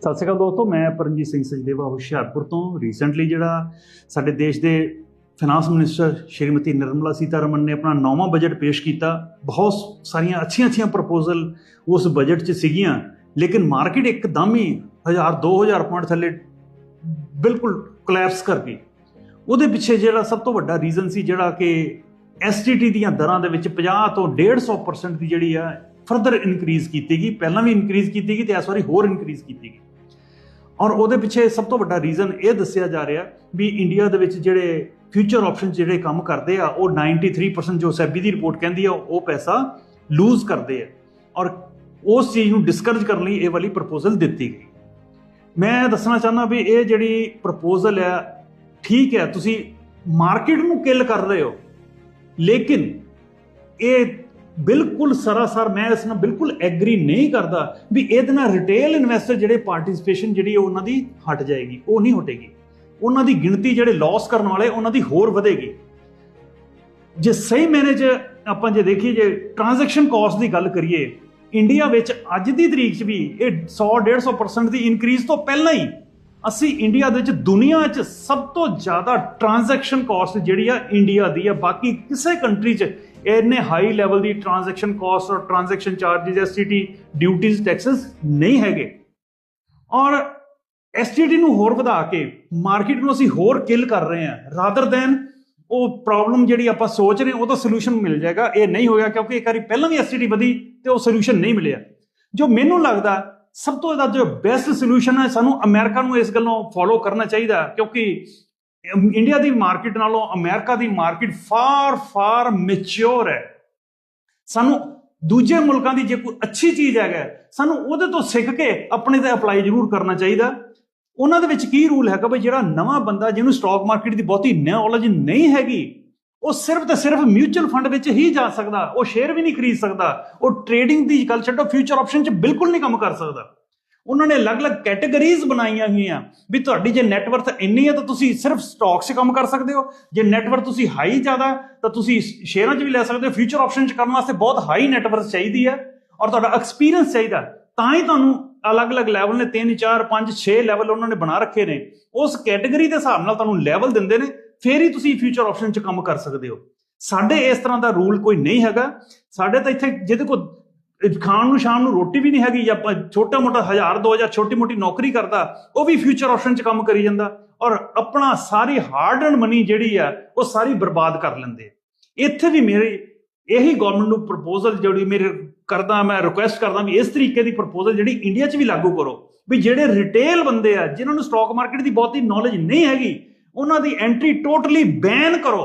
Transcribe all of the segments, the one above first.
ਸਤਿ ਸ਼੍ਰੀ ਅਕਾਲ ਦੋਸਤੋ, ਮੈਂ ਪਰਮਜੀਤ ਸਿੰਘ ਸਜਦੇਵਾ ਹੁਸ਼ਿਆਰਪੁਰ ਤੋਂ। ਰੀਸੈਂਟਲੀ ਜਿਹੜਾ ਸਾਡੇ ਦੇਸ਼ ਦੇ ਫਾਈਨਾਂਸ ਮਿਨਿਸਟਰ ਸ਼੍ਰੀਮਤੀ ਨਿਰਮਲਾ ਸੀਤਾਰਮਨ ਨੇ ਆਪਣਾ ਨੌਵਾਂ ਬਜਟ ਪੇਸ਼ ਕੀਤਾ। ਬਹੁਤ ਸਾਰੀਆਂ ਅੱਛੀਆਂ-ਅੱਛੀਆਂ ਪ੍ਰਪੋਜ਼ਲ ਉਸ ਬਜਟ 'ਚ ਸੀਗੀਆਂ, ਲੇਕਿਨ ਮਾਰਕੀਟ ਇੱਕਦਮ ਹੀ 1000 2000 ਪੁਆਇੰਟ ਥੱਲੇ ਬਿਲਕੁਲ ਕੋਲੈਪਸ ਕਰ ਗਈ। ਉਹਦੇ ਪਿੱਛੇ ਜਿਹੜਾ ਸਭ ਤੋਂ ਵੱਡਾ ਰੀਜ਼ਨ ਸੀ ਜਿਹੜਾ ਕਿ ਐਸਟੀਟੀ ਦੀਆਂ ਦਰਾਂ ਦੇ ਵਿੱਚ 50 ਤੋਂ 150% ਦੀ ਜਿਹੜੀ ਆ ਫਰਦਰ ਇਨਕਰੀਜ਼ ਕੀਤੀ ਗਈ। ਪਹਿਲਾਂ ਵੀ ਇਨਕਰੀਜ਼ ਕੀਤੀ ਗਈ ਤੇ ਇਸ ਵਾਰੀ ਹੋਰ ਇਨਕਰੀਜ਼ ਕੀਤੀ ਗਈ। ਔਰ ਉਹਦੇ ਪਿੱਛੇ ਸਭ ਤੋਂ ਵੱਡਾ ਰੀਜ਼ਨ ਇਹ ਦੱਸਿਆ ਜਾ ਰਿਹਾ ਵੀ ਇੰਡੀਆ ਦੇ ਵਿੱਚ ਜਿਹੜੇ ਫਿਊਚਰ ਆਪਸ਼ਨ ਜਿਹੜੇ ਕੰਮ ਕਰਦੇ ਆ, ਉਹ 93% ਜੋ ਸੈਬੀ ਦੀ ਰਿਪੋਰਟ ਕਹਿੰਦੀ ਆ, ਉਹ ਪੈਸਾ ਲੂਜ਼ ਕਰਦੇ ਆ। ਔਰ ਉਸ ਚੀਜ਼ ਨੂੰ ਡਿਸਕਰੇਜ ਕਰਨ ਲਈ ਇਹ ਵਾਲੀ ਪ੍ਰਪੋਜ਼ਲ ਦਿੱਤੀ ਗਈ। ਮੈਂ ਦੱਸਣਾ ਚਾਹੁੰਦਾ ਵੀ ਇਹ ਜਿਹੜੀ ਪ੍ਰਪੋਜ਼ਲ ਹੈ ਠੀਕ ਹੈ ਤੁਸੀਂ ਮਾਰਕੀਟ ਨੂੰ ਕਿਲ ਕਰ ਰਹੇ ਹੋ। ਲੇਕਿਨ ਇਹ ਬਿਲਕੁਲ ਸਰਾਸਰ ਮੈਂ ਇਸ ਨਾਲ ਬਿਲਕੁਲ ਐਗਰੀ ਨਹੀਂ ਕਰਦਾ ਵੀ ਇਹਦੇ ਨਾਲ ਰਿਟੇਲ ਇਨਵੈਸਟਰ ਜਿਹੜੇ ਪਾਰਟਿਸਿਪੇਸ਼ਨ ਜਿਹੜੀ ਉਹ ਉਹਨਾਂ ਦੀ ਹਟ ਜਾਏਗੀ, ਉਹ ਨਹੀਂ ਹਟੇਗੀ। ਉਹਨਾਂ ਦੀ ਗਿਣਤੀ ਜਿਹੜੇ ਲਾਸ ਕਰਨ ਵਾਲੇ, ਉਹਨਾਂ ਦੀ ਹੋਰ ਵਧੇਗੀ। ਜੇ ਸਹੀ ਮੈਨੇ ਚ ਆਪਾਂ ਜੇ ਦੇਖੀਏ, ਜੇ ਟ੍ਰਾਂਜੈਕਸ਼ਨ ਕਾਸਟ ਦੀ ਗੱਲ ਕਰੀਏ ਇੰਡੀਆ ਵਿੱਚ ਅੱਜ ਦੀ ਤਰੀਕ 'ਚ ਵੀ ਇਹ 100 150% ਦੀ ਇਨਕਰੀਜ਼ ਤੋਂ ਪਹਿਲਾਂ ਹੀ ਅਸੀਂ ਇੰਡੀਆ ਦੇ ਵਿੱਚ ਦੁਨੀਆ 'ਚ ਸਭ ਤੋਂ ਜ਼ਿਆਦਾ ਟ੍ਰਾਂਜੈਕਸ਼ਨ ਕਾਸਟ ਜਿਹੜੀ ਆ ਇੰਡੀਆ ਦੀ ਆ, ਬਾਕੀ ਕਿਸੇ ਕੰਟਰੀ 'ਚ ਇੰਨੇ ਹਾਈ ਲੈਵਲ ਦੀ ਟ੍ਰਾਂਜੈਕਸ਼ਨ ਕਾਸਟ ਔਰ transaction charges STT duties taxes ਨਹੀਂ ਹੈਗੇ। ਔਰ ਐਸਟੀਟੀ ਨੂੰ ਹੋਰ ਵਧਾ ਕੇ ਮਾਰਕੀਟ ਨੂੰ ਅਸੀਂ ਹੋਰ ਕਿਲ ਕਰ ਰਹੇ ਹਾਂ। ਰਾਦਰ ਦੈਨ ਉਹ ਪ੍ਰੋਬਲਮ ਜਿਹੜੀ ਆਪਾਂ ਸੋਚ ਰਹੇ ਉਹਦਾ ਸੋਲੂਸ਼ਨ ਮਿਲ ਜਾਏਗਾ। ਇਹ ਨਹੀਂ ਹੋਇਆ ਕਿਉਂਕਿ ਇੱਕ ਵਾਰੀ ਪਹਿਲਾਂ ਵੀ ਐਸਟੀਟੀ ਵਧੀ ਤੇ ਉਹ ਸੋਲੂਸ਼ਨ ਨਹੀਂ ਮਿਲਿਆ। ਜੋ ਮੈਨੂੰ ਲੱਗਦਾ, ਸਭ ਤੋਂ ਇਹਦਾ ਜੋ ਬੈਸਟ ਸੋਲੂਸ਼ਨ ਹੈ, ਸਾਨੂੰ ਅਮਰੀਕਾ ਨੂੰ ਇਸ ਗੱਲੋਂ ਫੋਲੋ ਕਰਨਾ ਚਾਹੀਦਾ। ਕਿਉਂਕਿ ਇੰਡੀਆ ਦੀ ਮਾਰਕੀਟ ਨਾਲੋਂ ਅਮਰੀਕਾ ਦੀ ਮਾਰਕੀਟ ਫਾਰ ਫਾਰ ਮੈਚੁਰ ਹੈ। ਸਾਨੂੰ ਦੂਜੇ ਮੁਲਕਾਂ ਦੀ ਜੇ ਕੋਈ ਅੱਛੀ ਚੀਜ਼ ਹੈਗਾ ਸਾਨੂੰ ਉਹਦੇ ਤੋਂ ਸਿੱਖ ਕੇ ਆਪਣੇ ਤੇ ਅਪਲਾਈ ਜ਼ਰੂਰ ਕਰਨਾ ਚਾਹੀਦਾ। ਉਹਨਾਂ ਦੇ ਵਿੱਚ ਕੀ ਰੂਲ ਹੈਗਾ ਬਈ ਜਿਹੜਾ ਨਵਾਂ ਬੰਦਾ ਜਿਹਨੂੰ ਸਟਾਕ ਮਾਰਕੀਟ ਦੀ ਬਹੁਤੀ ਨੌਲੇਜ ਨਹੀਂ ਹੈਗੀ, ਉਹ ਸਿਰਫ ਤੇ ਸਿਰਫ ਮਿਊਚੁਅਲ ਫੰਡ ਵਿੱਚ ਹੀ ਜਾ ਸਕਦਾ, ਉਹ ਸ਼ੇਅਰ ਵੀ ਨਹੀਂ ਖਰੀਦ ਸਕਦਾ, ਉਹ ਟ੍ਰੇਡਿੰਗ ਦੀ ਗੱਲ ਛੱਡੋ ਫਿਊਚਰ ਆਪਸ਼ਨ 'ਚ ਬਿਲਕੁਲ ਨਹੀਂ ਕੰਮ ਕਰ ਸਕਦਾ। ਉਹਨਾਂ ਨੇ ਅਲੱਗ-ਅਲੱਗ ਕੈਟਾਗਰੀਜ਼ ਬਣਾਈਆਂ ਹੋਈਆਂ। ਵੀ ਤੁਹਾਡੀ ਜੇ ਨੈਟਵਰਥ ਇੰਨੀ ਹੈ ਤਾਂ ਤੁਸੀਂ ਸਿਰਫ ਸਟਾਕ 'ਚ ਕੰਮ ਕਰ ਸਕਦੇ ਹੋ। ਜੇ ਨੈਟਵਰਥ ਤੁਸੀਂ ਹਾਈ ਜ਼ਿਆਦਾ, ਤਾਂ ਤੁਸੀਂ ਸ਼ੇਅਰਾਂ 'ਚ ਵੀ ਲੈ ਸਕਦੇ ਹੋ। ਫਿਊਚਰ ਆਪਸ਼ਨ 'ਚ ਕਰਨ ਵਾਸਤੇ ਬਹੁਤ ਹਾਈ ਨੈਟਵਰਥ ਚਾਹੀਦੀ ਹੈ। ਔਰ ਤੁਹਾਡਾ ਐਕਸਪੀਰੀਅੰਸ ਚਾਹੀਦਾ। ਤਾਂ ਹੀ ਤੁਹਾਨੂੰ ਅਲੱਗ-ਅਲੱਗ ਲੈਵਲ ਨੇ 3 4 5 6 ਲੈਵਲ ਉਹਨਾਂ ਨੇ ਬਣਾ ਰੱਖੇ ਨੇ। ਉਸ ਕੈਟਾਗਰੀ ਦੇ ਹਿਸਾਬ ਨਾਲ ਤੁਹਾਨੂੰ ਲੈਵਲ ਦਿੰਦੇ ਨੇ, ਫੇਰ ਹੀ ਤੁਸੀਂ ਫਿਊਚਰ ਆਪਸ਼ਨ 'ਚ ਕੰਮ ਕਰ ਸਕਦੇ ਹੋ। ਸਾਡੇ ਇਸ ਤਰ੍ਹਾਂ ਦਾ ਰੂਲ ਕੋਈ ਨਹੀਂ ਹੈਗਾ। ਸਾਡੇ ਤਾਂ ਇੱਥੇ ਜਿਹਦੇ ਕੋਲ ਖਾਣ ਨੂੰ, ਸ਼ਾਮ ਨੂੰ ਰੋਟੀ ਵੀ ਨਹੀਂ ਹੈਗੀ ਜਾਂ ਛੋਟਾ ਮੋਟਾ 1000 2000 ਛੋਟੀ ਮੋਟੀ ਨੌਕਰੀ ਕਰਦਾ, ਉਹ ਵੀ ਫਿਊਚਰ ਆਪਸ਼ਨ 'ਚ ਕੰਮ ਕਰੀ ਜਾਂਦਾ ਔਰ ਆਪਣਾ ਸਾਰੀ ਹਾਰਡ ਐਂਡ ਮਨੀ ਜਿਹੜੀ ਆ, ਉਹ ਸਾਰੀ ਬਰਬਾਦ ਕਰ ਲੈਂਦੇ ਇੱਥੇ ਵੀ ਮੇਰੀ, ਇਹੀ ਗਵਰਨਮੈਂਟ ਨੂੰ ਪ੍ਰਪੋਜ਼ਲ ਜਿਹੜੀ ਮੇਰੇ ਕਰਦਾ, ਮੈਂ ਰਿਕੁਐਸਟ ਕਰਦਾ ਵੀ ਇਸ ਤਰੀਕੇ ਦੀ ਪ੍ਰਪੋਜ਼ਲ ਜਿਹੜੀ ਇੰਡੀਆ 'ਚ ਵੀ ਲਾਗੂ ਕਰੋ ਵੀ ਜਿਹੜੇ ਰਿਟੇਲ ਬੰਦੇ ਆ, ਜਿਨ੍ਹਾਂ ਨੂੰ ਸਟਾਕ ਮਾਰਕੀਟ ਦੀ ਬਹੁਤੀ ਨੌਲੇਜ ਨਹੀਂ ਹੈਗੀ, ਉਹਨਾਂ ਦੀ ਐਂਟਰੀ ਟੋਟਲੀ ਬੈਨ ਕਰੋ।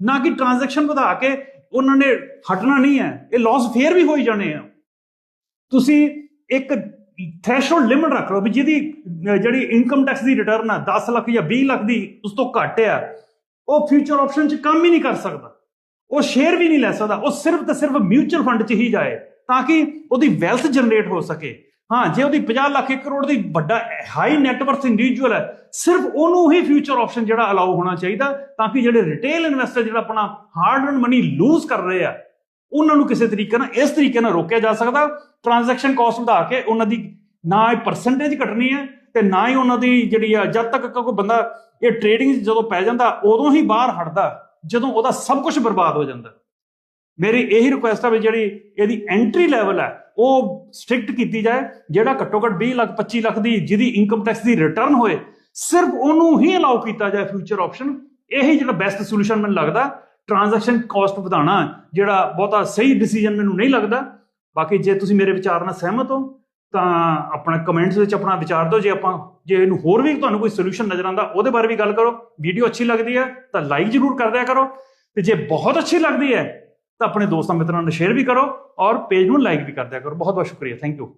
ਨਾ ਕਿ ਟ੍ਰਾਂਜੈਕਸ਼ਨ ਵਧਾ ਕੇ ਉਹਨਾਂ ਨੇ ਹਟਣਾ ਨਹੀਂ ਹੈ, ਇਹ ਲਾਸ ਫੇਰ ਵੀ ਹੋਈ ਜਾਣੇ ਆ। ਤੁਸੀਂ ਇੱਕ ਥ੍ਰੈਸ਼ੋਲਡ ਲਿਮਿਟ ਰੱਖ ਲਓ ਵੀ ਜਿਹਦੀ ਜਿਹੜੀ ਇਨਕਮ ਟੈਕਸ ਦੀ ਰਿਟਰਨ ਆ 10 ਲੱਖ ਜਾਂ 20 ਲੱਖ ਦੀ ਉਸ ਤੋਂ ਘੱਟ ਆ, ਉਹ ਫਿਊਚਰ ਆਪਸ਼ਨ 'ਚ ਕੰਮ ਹੀ ਨਹੀਂ ਕਰ ਸਕਦਾ। ਉਹ ਸ਼ੇਅਰ ਵੀ ਨਹੀਂ ਲੈ ਸਕਦਾ। ਉਹ ਸਿਰਫ ਤੇ ਸਿਰਫ ਮਿਊਚੁਅਲ ਫੰਡ 'ਚ ਹੀ ਜਾਏ, ਤਾਂ ਕਿ ਉਹਦੀ ਵੈਲਥ ਜਨਰੇਟ ਹੋ ਸਕੇ। ਹਾਂ, ਜੇ ਉਹਦੀ 50 ਲੱਖ 1 ਕਰੋੜ ਦੀ ਵੱਡਾ ਹਾਈ ਨੈਟਵਰਥ ਇੰਡੀਵਿਜੂਅਲ ਹੈ ਸਿਰਫ ਉਹਨੂੰ ਹੀ ਫਿਊਚਰ ਆਪਸ਼ਨ ਜਿਹੜਾ ਅਲਾਉ ਹੋਣਾ ਚਾਹੀਦਾ, ਤਾਂ ਕਿ ਜਿਹੜੇ ਰਿਟੇਲ ਇਨਵੈਸਟਰ ਜਿਹੜਾ ਆਪਣਾ ਹਾਰਡ ਅਰਨ ਮਨੀ ਲੂਜ਼ ਕਰ ਰਹੇ ਆ ਉਹਨਾਂ ਨੂੰ ਕਿਸੇ ਤਰੀਕੇ ਨਾਲ, ਇਸ ਤਰੀਕੇ ਨਾਲ ਰੋਕਿਆ ਜਾ ਸਕਦਾ। ਟ੍ਰਾਂਜੈਕਸ਼ਨ ਕਾਸਟ ਵਧਾ ਕੇ ਉਹਨਾਂ ਦੀ ਨਾ ਇਹ ਪਰਸੈਂਟੇਜ ਘਟਣੀ ਹੈ ਤੇ ਨਾ ਹੀ ਉਹਨਾਂ ਦੀ ਜਿਹੜੀ ਆ, ਜਦ ਤੱਕ ਕੋਈ ਬੰਦਾ ਇਹ ਟ੍ਰੇਡਿੰਗ ਜਦੋਂ ਪੈ ਜਾਂਦਾ, ਉਦੋਂ ਹੀ ਬਾਹਰ ਹਟਦਾ, ਜਦੋਂ ਉਹਦਾ ਸਭ ਕੁਝ ਬਰਬਾਦ ਹੋ ਜਾਂਦਾ। ਮੇਰੀ ਇਹੀ ਰਿਕੁਐਸਟ ਆ ਵੀ ਜਿਹੜੀ ਇਹਦੀ ਐਂਟਰੀ ਲੈਵਲ ਹੈ, ਉਹ ਸਟ੍ਰਿਕਟ ਕੀਤੀ ਜਾਏ, ਜਿਹੜਾ ਘੱਟੋ ਘੱਟ 20 ਲੱਖ 25 ਲੱਖ ਦੀ, ਜਿਹਦੀ ਇਨਕਮ ਟੈਕਸ ਦੀ ਰਿਟਰਨ ਹੋਏ, ਸਿਰਫ ਉਹਨੂੰ ਹੀ ਅਲਾਉ ਕੀਤਾ ਜਾਏ ਫਿਊਚਰ ਆਪਸ਼ਨ ਇਹੀ ਜਿਹੜਾ ਬੈਸਟ ਸੋਲੂਸ਼ਨ ਮੈਨੂੰ ਲੱਗਦਾ। ਟ੍ਰਾਂਜੈਕਸ਼ਨ ਕਾਸਟ ਵਧਾਉਣਾ, ਜਿਹੜਾ ਬਹੁਤਾ ਸਹੀ ਡਿਸੀਜਨ ਮੈਨੂੰ ਨਹੀਂ ਲੱਗਦਾ। ਬਾਕੀ ਜੇ ਤੁਸੀਂ ਮੇਰੇ ਵਿਚਾਰ ਨਾਲ ਸਹਿਮਤ ਹੋ, ਤਾਂ ਆਪਣਾ ਕਮੈਂਟਸ ਵਿੱਚ ਆਪਣਾ ਵਿਚਾਰ ਦਿਓ। ਜੇ ਆਪਾਂ, ਜੇ ਇਹਨੂੰ ਹੋਰ ਵੀ ਤੁਹਾਨੂੰ ਕੋਈ ਸੋਲੂਸ਼ਨ ਨਜ਼ਰ ਆਉਂਦਾ, ਉਹਦੇ ਬਾਰੇ ਵੀ ਗੱਲ ਕਰੋ। ਵੀਡੀਓ ਅੱਛੀ ਲੱਗਦੀ ਹੈ, ਤਾਂ ਲਾਈਕ ਜ਼ਰੂਰ ਕਰ ਦਿਆ ਕਰੋ। ਤੇ ਜੇ ਬਹੁਤ ਅੱਛੀ ਲੱਗਦੀ ਹੈ, ਤਾਂ ਆਪਣੇ ਦੋਸਤਾਂ ਮਿੱਤਰਾਂ ਨਾਲ ਸ਼ੇਅਰ ਵੀ ਕਰੋ ਔਰ ਪੇਜ ਨੂੰ ਲਾਈਕ ਵੀ ਕਰ ਦਿਆ ਕਰੋ। ਬਹੁਤ ਬਹੁਤ ਸ਼ੁਕਰੀਆ। Thank you